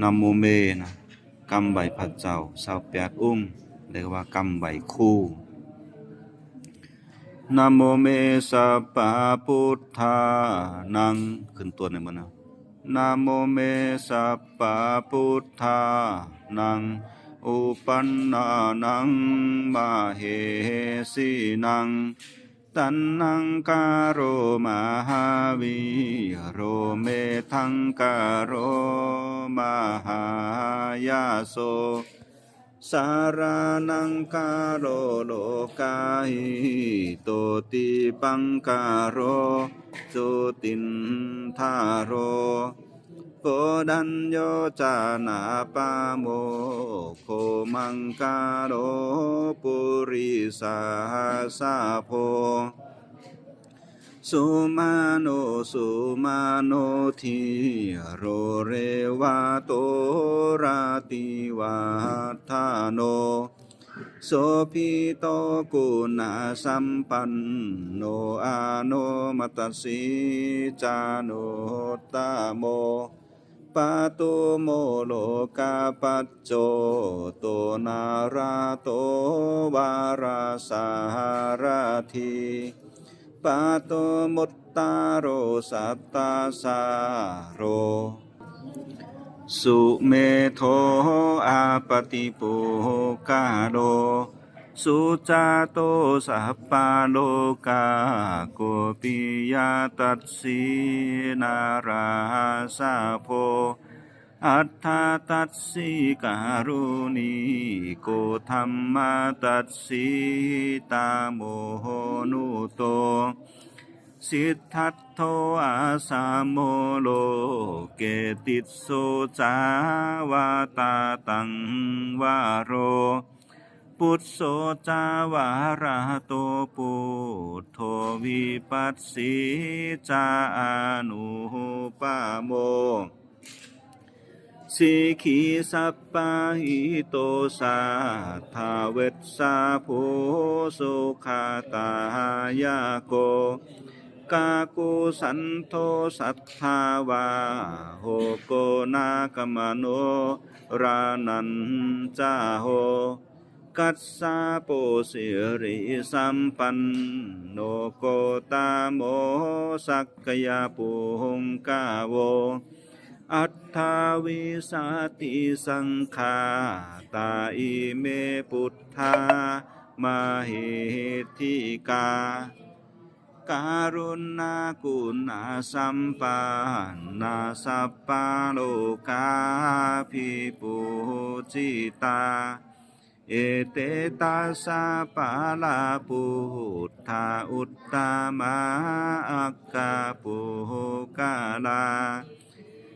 นามโมเมนะกำใบพัดเจ้าสาวแปดอุ้มเรียกว่ากำใบคู่นะโมเมสัพพะพุทธานังขึ้นตัวในมันนะนะโมเมสัพพะพุทธานังอุปันนานังมาเหสีนังตันนังกาโรมาหาวิโรเมทังกาโร มหายาโสสารานังกาโรโลกาหิโตติปังกาโรจุตินทาโรโกดัญโยจานาปาโมโคมังกาโรปุริสาสาโพ สุมาโนสุมาโนทิโรเรวาโตราติวาทาโนโสภิโตกุณาสัมปันโนอาโนมัตสิจาโนตาโมปาตุโมโลกาปัจโจโตนาราโตวาราสาราที ปาโตมุตตาโรสัตตาสาโร สุเมโทอาปติปุกาโดสุจาโตสัพพาโลกาโกปิยาตัสสีนาราสาโพอัฏฐาตัสสีการุณีโกธรรมาตัสสีตาโมโหนุโต สิทธัตโทอาสามโมโลเกติโสจาวาตาตังวาโร ปุตโสจาวาราโตปุถโทวิปัสสิจาอนุปาโมสิขีสัปปะหิโตสาทาเวสสาโพสุขาตายาโก กากุสันโทสัทธาวาโหโกนากมโนรานันจาโหกัสสาโปสิริสัมปันโนโกตาโมสักกยาปุหกาโว อัตถาวิสาติสังขาตาอิเมพุทธามาหิทิกา การุณากุณาสัมปันนาสัพพะโลกาภิปุจิตา เอเตตัสสะปะลาปุทธาอุตตมาอักกาปุกาลา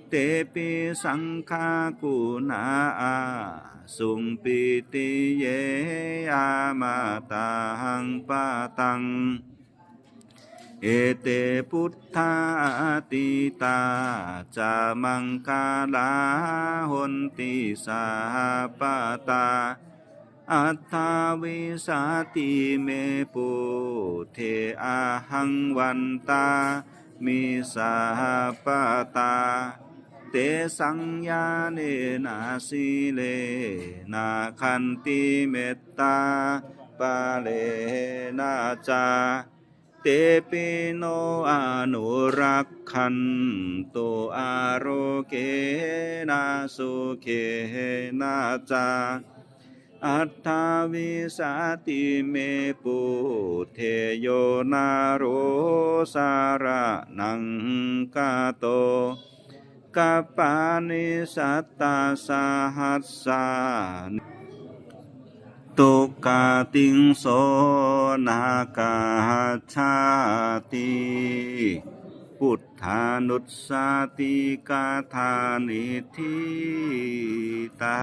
เตปิสังฆากุณาอาสุงปิติเยอามาตังปะตัง เอเตพุทธาติตาจามังคาลาหนติสาปตา อัตถาวิสาติเมปุเทอาหังวันตา มิสาปตา เตสังยาเนนาสิเลนาคันติเมตตาปาเลนาจา ตปิโนอนุรักขันโตอาโรเกนาสุเขนาจาอัตถาวิสาติเมปุเทโยนาโรสาระนังกาโตกัปปานิสัตตาสหัสสา ตุกาติงโสนากาชาติพุทธานุสาติกาธานิทิตา